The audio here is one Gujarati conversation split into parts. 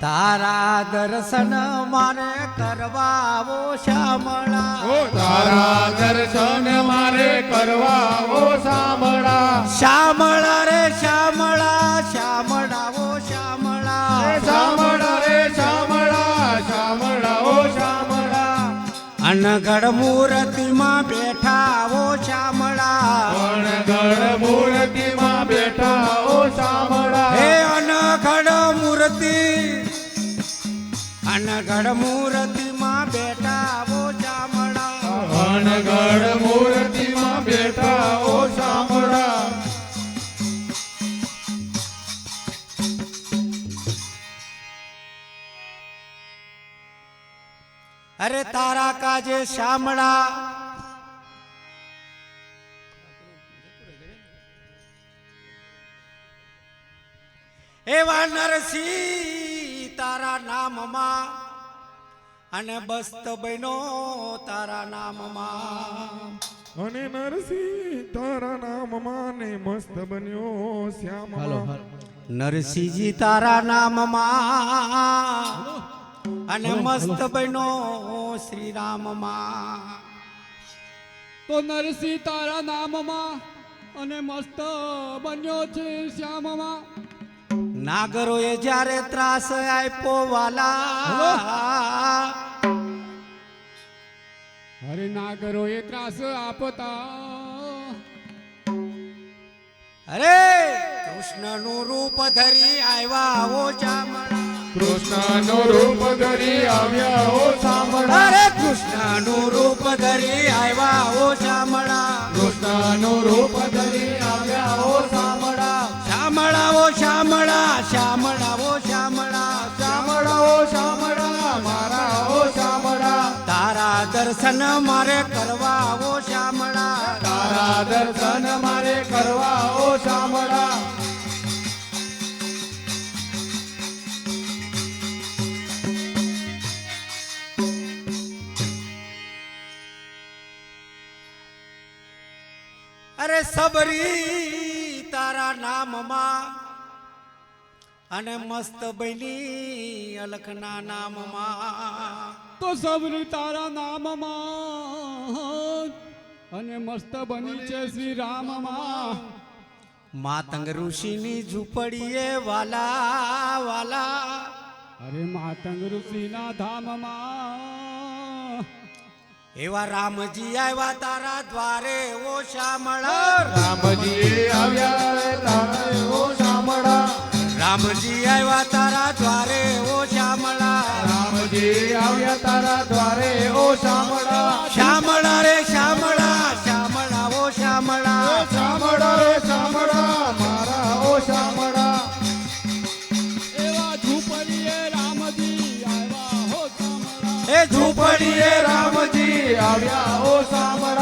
તારા દર્શન મારે કરવાવો શામળા. તારા દર્શન મારે કરવાવો શામળા. શામળા રે શામળા શામળાવો શામળા. શામળા રે શામળા સાંભળા શામળા. અનગઢ મૂર્તિમાં બેઠા શામળા. અનગઢ મૂર્તિમાં અનગઢ મૂર્તિમાં બેઠા ચામડા મૂર્તિમાં બેઠા ઓ સાંભળા અરે તારા કાજે શામળા. એવા નરસિંહ તારા નામમાં. અને બસ્ત બનો તારા નામમાં. અને નરસિંહ તારા નામમાં ને મસ્ત બન્યો શ્યામ નરસિંહજી તારા નામમાં. અને મસ્ત બનો શ્રી રામમાં તો નરસિંહ તારા નામમાં અને મસ્ત બન્યો છે શ્યામમાં. નાગરોએ જ્યારે ત્રાસ આપ્યો વાલા હરે નાગરો એ ત્રાસ આપતા અરે કૃષ્ણનું રૂપ ધરી આવ્યા ઓ ચામડા કૃષ્ણનું રૂપ ધરી આવ્યા ઓ સાંભળા અરે કૃષ્ણનું રૂપ ધરી આવ્યા ઓ ચામડા કૃષ્ણનું રૂપ ધરી આવ્યા ઓ સાંભળા શ્યામળા શ્યામળા ઓ શામળા ઓ શામળા, મારા, ઓ શામળા. તારા દર્શન મારે કરવા, ઓ શામળા. તારા દર્શન મારે કરવા, ઓ શામળા. અરે સબરી તારા નામમાં અને મસ્ત બની અલખના નામમાં. તો સબરી તારા નામમાં. અને મસ્ત બની છે શ્રી રામમાં. માતંગ ઋષિની ઝૂંપડીએ વાલા વાલા. અરે માતંગ ઋષિના ધામમાં. એવા રામજી આવ્યા તારા દ્વારે ઓ શામળા. રામજી આવ્યા તારા ઓ શામળા. રામજી આવ્યા તારા દ્વારે ઓ શ્યામળા. રામજી આવ્યા તારા દ્વારે ઓ શામળા શ્યામળા રે શ્યામળા શ્યામળા ઓ શ્યામળા. શામળા રે શામળા મારા ઓ શામળા એવા ઝૂંપડીએ રામજી આવ્યા હો કામળા એ ઝૂંપડીએ રામજી આવ્યા ઓ શામળા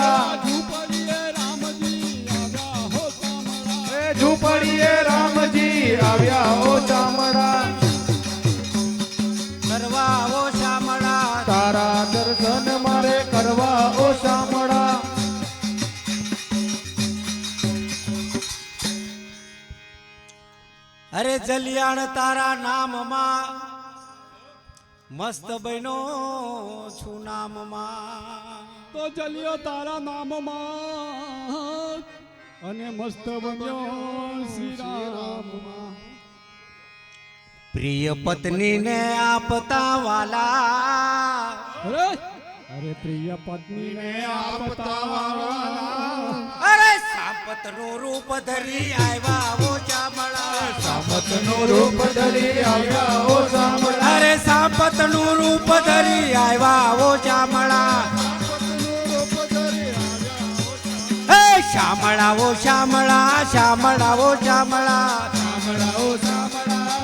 અરે જલિયાણ તારા નામમાં. મસ્ત બહેનો છું નામમાં. તો જલિયો તારા નામમાં અને મસ્ત બન્યો શ્રી રામમાં. પ્રિય પત્નીને આપતા વાલા. અરે? પ્રિય પત્નીને આપતા વાળા અરે સાપતનું રૂપ ધરી આવ્યા ઓ ચામળા સામતનું રૂપ ધરી આવ્યા ઓ શામળા અરે સાપતનું રૂપ ધરી આવ્યા ઓ ચામળા હે શ્યામળા ઓ શ્યામળા શ્યામળા ઓ શ્યામળા શામળા ઓ શામળા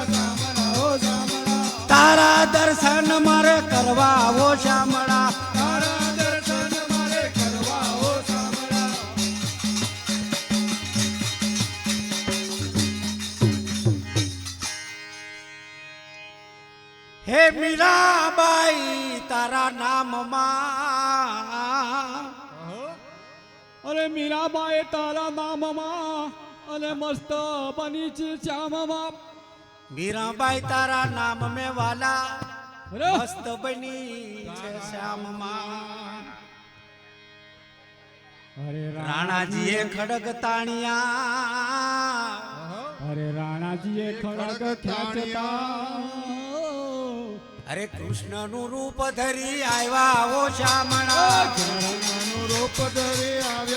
શામળા ઓ હે મીરાબાઈ તારા નામમાં. અરે મીરાબાઈ તારા નામમાં અને મસ્ત બની છે શ્યામમાં. મીરાબાઈ તારા નામ મે વાલા. મસ્ત બની છે શ્યામમાં. અરે રાણાજીએ ખડગ તાણિયા. અરે રાણાજીએ ખડગ ખેંચતા. અરે કૃષ્ણનું રૂપ ધરી આવ્યા ઓ શ્યામળા નાનું રૂપ ધરી આવ્યા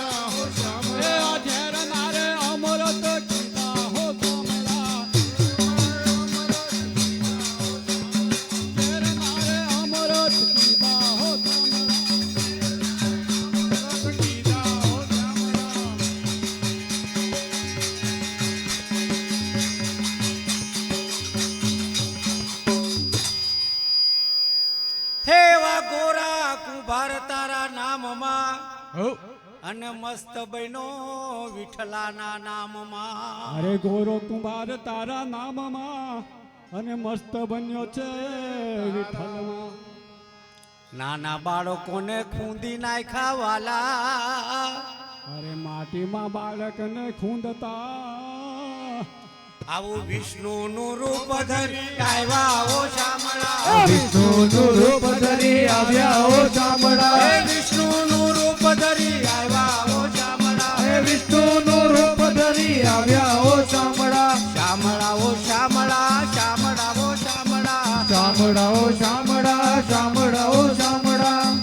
અને મસ્ત બહેનો વિઠલાના નામમાં. અરે ગોરો કુંભાર તારા નામમાં અને મસ્ત બન્યો છે વિઠલમાં નાના બાળકોને ખૂંદી નાખ્યા વાલા. અરે માટીમાં બાળકને ખૂંદતા. આવું વિષ્ણુનું રૂપ ધરી આવ્યા ઓ શામળા. વિષ્ણુનું રૂપ ધરી આવ્યા ઓ શામળા. વિષ્ણુનું ધરી આવ્યા ઓ હે વિષ્ણુનું રૂપ ધરી આવ્યા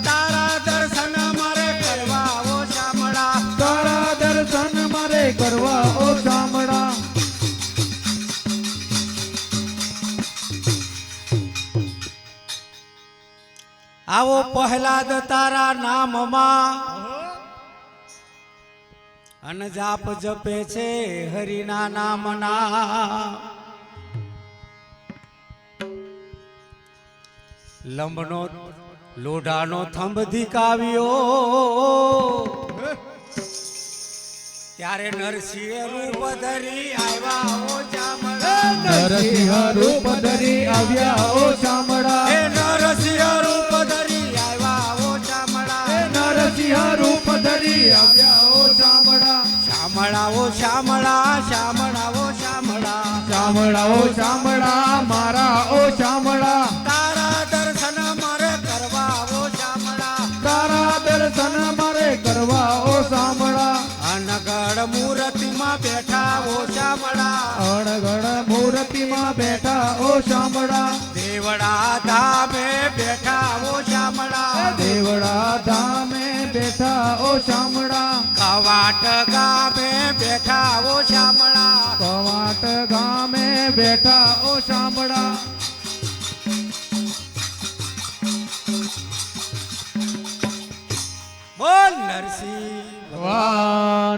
તારા દર્શન મારે કરવા ઓ શામળા. તારા દર્શન મારે કરવા ઓ શ્યામળા આવો પહેલાદ તારા નામમાં. અન જાપ જપે છે હરિના નામના. લંબનો લોઢાનો થંભ ધીકાવ્યો. ત્યારે નરસિંહ રૂપ ધરી આવ્યા ઓ ચામડા. નરસિંહ રૂપ ધરી આવ્યા ઓ ચામડા. હે નરસિંહ રૂપ ધરી આવ્યા ઓ ચામડા. હે નરસિંહ રૂપ ધરી આવ્યા શ્યામળા શામળા શામળાઓ શામળા. શામળાઓ શ્યામળા મારા ઓ શ્યામળા બેઠા ઓ શામળા અણગણ મૂર્તિમાં બેઠા ઓ શામળા દેવડા ધામે બેઠા ઓ શામળા દેવડા ધામે બેઠા ઓ શામળા કવાટ ગામે બેઠા ઓ શામળા કવાટ ગામે બેઠા ઓ શામળા બોલ નરસિંહ વાહ